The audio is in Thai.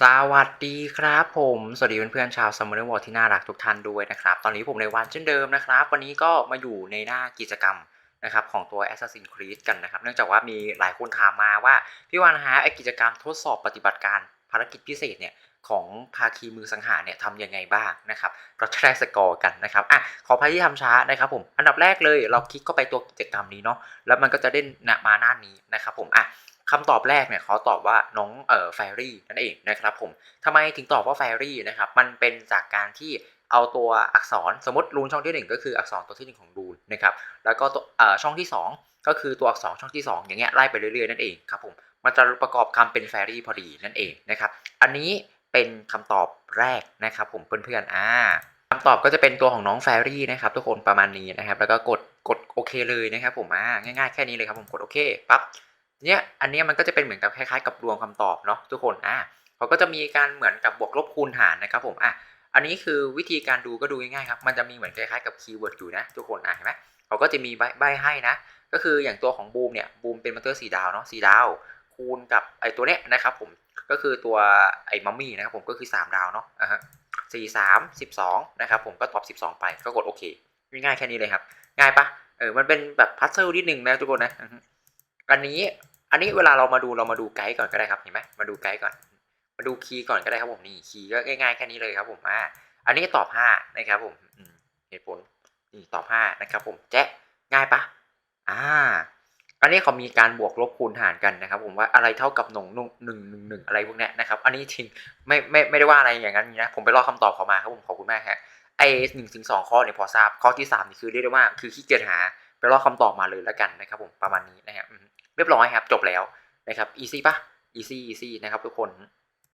สวัสดีครับผม สวัสดีเพื่อนๆชาว Summoner War ที่น่ารักทุกท่านด้วยนะครับ ตอนนี้ผมในวันเช่นเดิมนะครับ วันนี้ก็มาอยู่ในหน้ากิจกรรมนะครับของตัว Assassin's Creed กันนะครับ เนื่องจากว่ามีหลายคนถามมาว่า พี่วันฮะไอกิจกรรมทดสอบปฏิบัติการภารกิจพิเศษเนี่ยของภาคีมือสังหารเนี่ยทำยังไงบ้างนะครับเราจะได้สกอร์กันนะครับอะขออภัยที่ทำช้านะครับผมอันดับแรกเลยเราคลิกเข้าไปตัวกิจกรรมนี้เนาะแล้วมันก็จะเด้นมาหน้านี้นะครับผมอะ คำตอบแรกเนี่ยเขาตอบว่าน้องเอ่อแฟรี่นั่นเองนะครับผมทำไมถึงตอบว่าแฟรี่นะครับมันเป็นจากการที่เอาตัวอักษรสมมติรูนช่องที่หนึ่งก็คืออักษรตัวที่หนึ่งของรูนนะครับแล้วก็ตัวเอ่อช่องที่สองก็คือตัวอักษรช่องที่สองอย่างเงี้ยไล่ไปเรื่อยๆนั่นเองครับผมมันจะประกอบคำเป็นแฟรี่พอดีนั่นเองนะครับอันนี้เป็นคำตอบแรกนะครับผมเพื่อนๆอ่าคำตอบก็จะเป็นตัวของน้องแฟรี่นะครับทุกคนประมาณนี้นะครับแล้วก็กดกดโอเคเลยนะครับผมอ่าง่ายๆแค่นี้เลยครับผมกดโอเคปั๊บ เนี่ยอันเนี้ยมันก็จะเป็นเหมือนกับคล้ายๆ กับรวมคำตอบเนาะทุกคนอ่าเขาก็จะมีการเหมือนกับบวกลบคูณหารนะครับผมอะอันนี้คือวิธีการดูก็ดูง่ายๆครับ มันจะมีเหมือนคล้ายๆกับคีย์เวิร์ดอยู่นะทุกคนอะเห็นไหมเขาก็จะมีใบใบให้นะ ก็คืออย่างตัวของบูมเนี่ยบูมเป็นมอนเตอร์สีดาวเนาะสีดาว คูณกับไอตัวเนี้ยนะครับผมก็คือตัวไอ้มัมมี่นะครับผมก็คือ 3 ดาวเนาะอะฮะสี่สามสิบสองนะครับผมก็ตอบ 12 ไปก็กดโอเคง่ายแค่นี้เลยครับ ง่ายปะเออมันเป็นแบบพัซเซิลนิดนึงนะทุกคนนะอันนี้ อันนี้เวลาเรามาดูเรามาดูไกด์ก่อนก็ได้ครับเห็นไหมมาดูไกด์ก่อน มาดูคีย์ก่อนก็ได้ครับผมนี่คีย์ก็ง่ายๆแค่นี้เลยครับผมอ่าอันนี้ตอบ5นะครับผมเหตุผลนี่ตอบ5นะครับผมแจ๊ะง่ายปะอ่าอันนี้เขามีการบวกลบคูณหารกันนะครับ ผมว่าอะไรเท่ากับหนงหนึ่งหนึ่งหนึ่งหนึ่งอะไรพวกนี้นะครับ อันนี้จริงไม่ไม่ไม่ได้ว่าอะไรอย่างนั้นนะผมไปรอคำตอบเขามาครับผมขอบคุณมากฮะไอหนึ่งถึงสองข้อเนี่ยพอทราบข้อที่สามนี่คือเรียกได้ว่าคือขี้เกียจหาไปรอคำตอบมาเลยแล้วกันนะครับ ผมประมาณนี้นะครับ เรียบร้อยครับจบแล้วนะครับ easy ปะ easy easy นะครับทุกคน